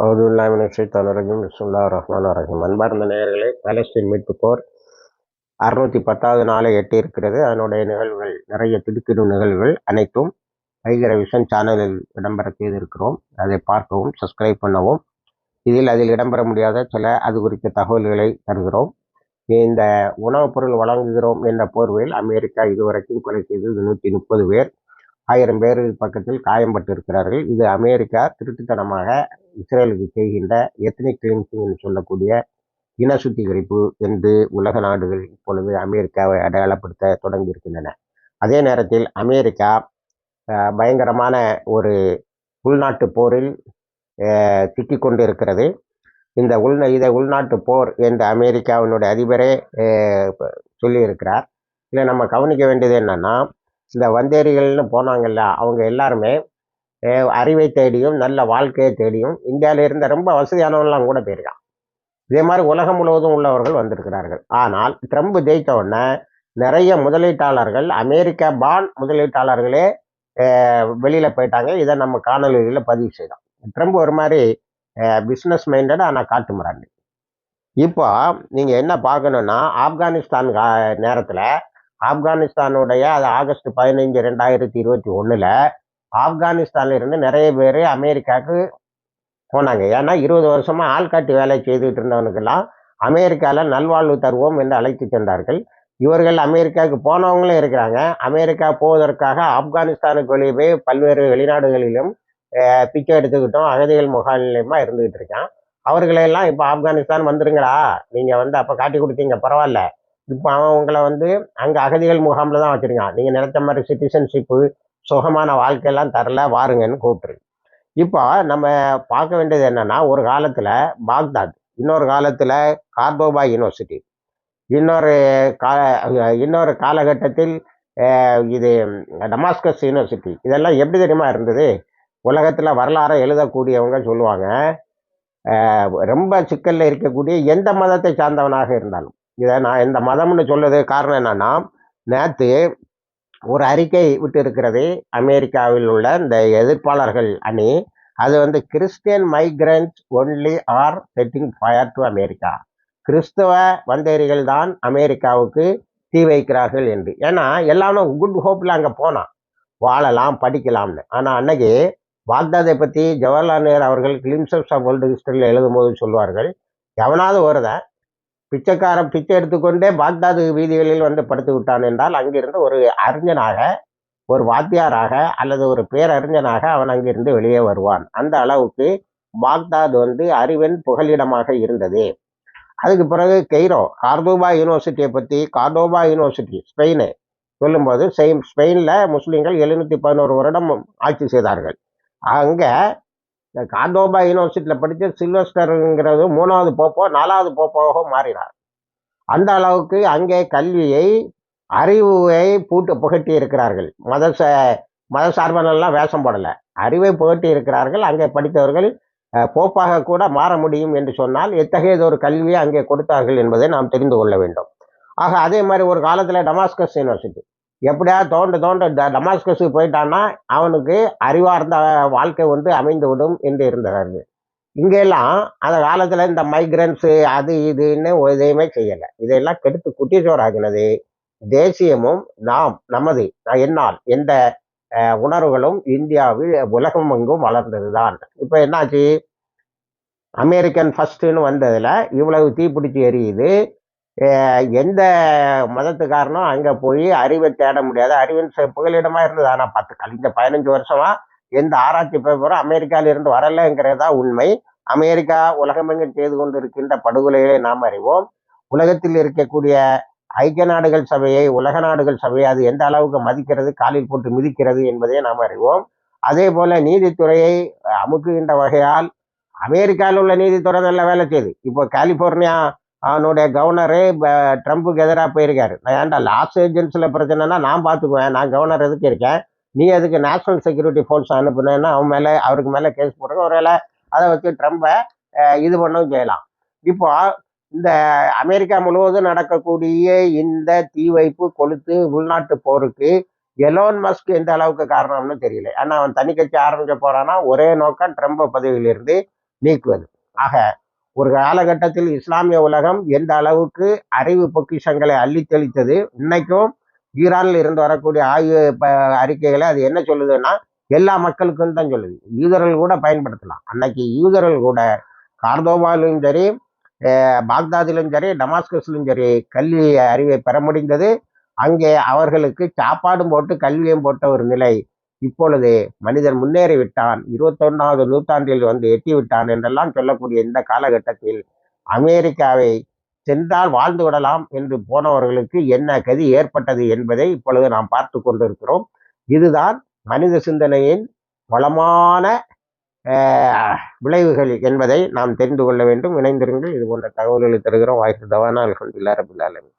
அவுதுல்லாமின் சுல்லா ரஹ்மான் ரஹீம் அன்பார்ந்த நேயர்களே பாலஸ்தீன் மீட்பு போர் அறுநூத்தி பத்தாவது நாளை எட்டி இருக்கிறது அதனுடைய நிகழ்வுகள் நிறைய திடுக்கிடும் நிகழ்வுகள் அனைத்தும் வைகர விஷன் சேனலில் இடம்பெற செய்திருக்கிறோம். அதை பார்க்கவும் சப்ஸ்கிரைப் பண்ணவும். இதில் அதில் இடம்பெற முடியாத சில அது குறித்த தகவல்களை தருகிறோம். இந்த உணவுப் பொருள் வழங்குகிறோம் என்ற போர்வையில் அமெரிக்கா இதுவரைக்கும் கொலை செய்தது நூற்றி முப்பது பேர். ஆயிரம் பேர் பக்கத்தில் காயம்பட்டு இருக்கிறார்கள் இது அமெரிக்கா திருட்டுத்தனமாக இஸ்ரேலுக்கு செய்கின்ற எத்னிக்லிம்ஸ் என்று சொல்லக்கூடிய இன சுத்திகரிப்பு என்று உலக நாடுகள் இப்பொழுது அமெரிக்காவை அடையாளப்படுத்த தொடங்கி இருக்கின்றன அதே நேரத்தில் அமெரிக்கா பயங்கரமான ஒரு உள்நாட்டு போரில் சிக்கி இருக்கிறது இந்த உள் இதை உள்நாட்டு போர் என்று அமெரிக்காவினுடைய அதிபரே சொல்லியிருக்கிறார். இதில் நம்ம கவனிக்க வேண்டியது என்னன்னா இந்த வந்தேரிகள்னு போனாங்கல்ல அவங்க எல்லாருமே அறிவை தேடியும் நல்ல வாழ்க்கையை தேடியும் இந்தியாவில் இருந்த ரொம்ப வசதியானவங்களாம் கூட போயிருக்கான் இதே மாதிரி உலகம் முழுவதும் உள்ளவர்கள் வந்திருக்கிறார்கள். ஆனால் ட்ரம்ப் ஜெயித்த உடனே நிறைய முதலீட்டாளர்கள் அமெரிக்கா பான் முதலீட்டாளர்களே வெளியில் போயிட்டாங்க. இதை நம்ம காணொலிகளில் பதிவு செய்தோம். ட்ரம்ப் ஒரு மாதிரி பிஸ்னஸ் மைண்டட் ஆனால் காட்டு முறாண்டு இப்போ நீங்கள் என்ன பார்க்கணுன்னா ஆப்கானிஸ்தான் நேரத்தில் ஆப்கானிஸ்தானுடைய அது ஆகஸ்ட் பதினைஞ்சு ரெண்டாயிரத்தி இருபத்தி ஒன்றில் ஆப்கானிஸ்தான்ல இருந்து நிறைய பேர் அமெரிக்காவுக்கு போனாங்க. ஏன்னா இருபது வருஷமாக ஆள்காட்டி வேலை செய்துட்டு இருந்தவனுக்கெல்லாம் அமெரிக்காவில் நல்வாழ்வு தருவோம் என்று அழைத்து சென்றார்கள். இவர்கள் அமெரிக்காவுக்கு போனவங்களும் இருக்கிறாங்க. அமெரிக்கா போவதற்காக ஆப்கானிஸ்தானுக்கு வெளியே போய் பல்வேறு வெளிநாடுகளிலும் பிச்சை எடுத்துக்கிட்டோம் அகதிகள் முகாமிலையுமா இருந்துகிட்டு இருக்கான். அவர்களெல்லாம் இப்போ ஆப்கானிஸ்தான் வந்துருங்களா நீங்கள் வந்து அப்போ காட்டி கொடுத்தீங்க பரவாயில்ல. இப்போ அவன் உங்களை வந்து அங்கே அகதிகள் முகாமில் தான் வச்சுருக்கான் நீங்கள் நினைச்ச மாதிரி சிட்டிசன்ஷிப்பு சுகமான வாழ்க்கையெல்லாம் தரல வாருங்கன்னு கூப்பிட்ரு இப்போ நம்ம பார்க்க வேண்டியது என்னென்னா ஒரு காலத்தில் பாக்தாத் இன்னொரு காலத்தில் கார்டோபா யூனிவர்சிட்டி இன்னொரு கா இன்னொரு காலகட்டத்தில் இது டமாஸ்கஸ் யூனிவர்சிட்டி இதெல்லாம் எப்படி தெரியுமா இருந்தது? உலகத்தில் வரலாறை எழுதக்கூடியவங்க சொல்லுவாங்க ரொம்ப சிக்கலில் இருக்கக்கூடிய எந்த மதத்தை சார்ந்தவனாக இருந்தாலும். இதை நான் இந்த மதம்னு சொல்லுது காரணம் என்னன்னா நேற்று ஒரு அறிக்கை விட்டு இருக்கிறது அமெரிக்காவில் உள்ள இந்த எதிர்ப்பாளர்கள் அணி. அது வந்து Christian migrant only are setting fire to America. கிறிஸ்தவ வந்தேரிகள் தான் அமெரிக்காவுக்கு தீ வைக்கிறார்கள் என்று. ஏன்னா எல்லாரும் குட் ஹோப்பில் அங்கே போனான் வாழலாம் படிக்கலாம்னு. ஆனால் அன்னைக்கு பாக்தாதை பற்றி ஜவஹர்லால் நேரு அவர்கள் கிளிம்சப்ஸ் ஆஃப் வேர்ல்டு ஹிஸ்டரியில் எழுதும்போது சொல்வார்கள் எவனாவது ஒருதன் பிச்சைக்காரன் பிச்சை எடுத்துக்கொண்டே பாக்தாது வீதிகளில் வந்து படுத்து விட்டான் என்றால் அங்கிருந்து ஒரு அறிஞனாக ஒரு வாத்தியாராக அல்லது ஒரு பேரறிஞனாக அவன் அங்கிருந்து வெளியே வருவான். அந்த அளவுக்கு பாக்தாத் வந்து அறிவின் புகலிடமாக இருந்தது. அதுக்கு பிறகு கெய்ரோ கார்டோபா யூனிவர்சிட்டியை பற்றி கார்டோபா யூனிவர்சிட்டி ஸ்பெயின் சொல்லும்போது ஸ்பெயினில் முஸ்லீம்கள் எழுநூற்றி பதினோரு வருடம் ஆட்சி செய்தார்கள். அங்கே இந்த காந்தோபா யூனிவர்சிட்டியில் படித்த சில்வஸ்டருங்கிறது மூணாவது போப்போ நாலாவது போப்போவாக மாறினார். அந்த அளவுக்கு அங்கே கல்வியை அறிவை பூட்டு புகட்டி இருக்கிறார்கள். மத ச மத சார்பனெல்லாம் வேஷம் போடலை. அறிவை புகட்டி இருக்கிறார்கள். அங்கே படித்தவர்கள் போப்பாக கூட மாற முடியும் என்று சொன்னால் எத்தகையது ஒரு கல்வியை அங்கே கொடுத்தார்கள் என்பதை நாம் தெரிந்து கொள்ள வேண்டும். ஆக அதே மாதிரி ஒரு காலத்தில் டமாஸ்கஸ் யூனிவர்சிட்டி. எப்படியா தோண்ட தோண்ட டமாஸ்கஸுக்கு போயிட்டான்னா அவனுக்கு அறிவார்ந்த வாழ்க்கை வந்து அமைந்து விடும் என்று இருந்தார்கள் இங்கெல்லாம் அந்த காலத்தில் இந்த மைக்ரன்ஸு அது இதுன்னு எதையுமே செய்யலை. இதையெல்லாம் கெடுத்து குட்டிச்சோராகினது தேசியமும் நாம் நமது என்னால் எந்த உணர்வுகளும் இந்தியாவில் உலகம் எங்கும் வளர்ந்தது தான் இப்போ என்னாச்சு? அமெரிக்கன் ஃபஸ்ட்டுன்னு வந்ததில் இவ்வளவு தீப்பிடிச்சி எரியுது. எந்த மதத்துக்காரனும் அங்கே போய் அறிவை தேட முடியாது. அறிவின் புகலிடமாக இருந்தது. ஆனால் பத்து கழிந்த பதினஞ்சு வருஷமா எந்த ஆராய்ச்சி பேப்பரும் அமெரிக்காவிலிருந்து வரலைங்கிறதா உண்மை. அமெரிக்கா உலகமெங்கும் செய்து கொண்டு இருக்கின்ற படுகொலைகளை நாம் அறிவோம். உலகத்தில் இருக்கக்கூடிய ஐக்கிய நாடுகள் சபையை உலக நாடுகள் சபையை அது எந்த அளவுக்கு மதிக்கிறது காலில் போட்டு மிதிக்கிறது என்பதை நாம் அறிவோம். அதே போல நீதித்துறையை அமுக்குகின்ற வகையால் அமெரிக்காவில் உள்ள நீதித்துறை நல்ல வேலை செய்யுது இப்போ கலிபோர்னியா அவனுடைய கவர்னரு ட்ரம்ப்புக்கு எதிராக போயிருக்காரு. நான் ஏன்டா லாஸ் ஏஜென்சியில் பிரச்சனைனா நான் பார்த்துக்குவேன் நான் கவர்னர் எதுக்கு இருக்கேன்? நீ எதுக்கு நேஷனல் செக்யூரிட்டி ஃபோர்ஸ் அனுப்புனேன்னா அவன் மேலே அவருக்கு மேலே கேஸ் போடுங்க ஒருவேளை அதை வச்சு ட்ரம்ப்பை இது பண்ணவும் செய்யலாம். இப்போ இந்த அமெரிக்கா முழுவதும் நடக்கக்கூடிய இந்த தீ வைப்பு கொளுத்து உள்நாட்டு போருக்கு எலோன் மஸ்க் எந்த அளவுக்கு காரணம்னு தெரியல. ஆனால் அவன் தனி கட்சி ஆரம்பிக்க போறான்னா ஒரே நோக்கம் ட்ரம்ப் பதவியிலிருந்து நீக்குவது. ஆக ஒரு காலகட்டத்தில் இஸ்லாமிய உலகம் எந்த அளவுக்கு அறிவு பொக்கிஷங்களை அள்ளி தெளித்தது இன்னைக்கும் ஈரானில் இருந்து வரக்கூடிய ஆய்வு அறிக்கைகளை அது என்ன சொல்லுதுன்னா எல்லா மக்களுக்கும் தான் சொல்லுது. யூதர்கள் கூட பயன்படுத்தலாம். அன்னைக்கு யூதர்கள் கூட கார்தோவாலும் சரி பாக்தாதிலும் சரி டமாஸ்கஸ்லும் சரி கல்வி அறிவை பெற முடிந்தது. அங்கே அவர்களுக்கு சாப்பாடும் போட்டு கல்வியும் போட்ட ஒரு நிலை. இப்பொழுது மனிதன் முன்னேறிவிட்டான். இருபத்தொன்னாவது நூற்றாண்டில் வந்து எட்டி விட்டான் என்றெல்லாம் சொல்லக்கூடிய இந்த காலகட்டத்தில் அமெரிக்காவை சென்றால் வாழ்ந்து விடலாம் என்று போனவர்களுக்கு என்ன கதி ஏற்பட்டது என்பதை இப்பொழுது நாம் பார்த்து கொண்டிருக்கிறோம். இதுதான் மனித சிந்தனையின் வளமான விளைவுகள் என்பதை நாம் தெரிந்து கொள்ள வேண்டும். இணைந்திருங்கள். இது போன்ற தகவல்களை தருகிறோம். வாய்ப்பு தவானால் கொண்டு ரபில்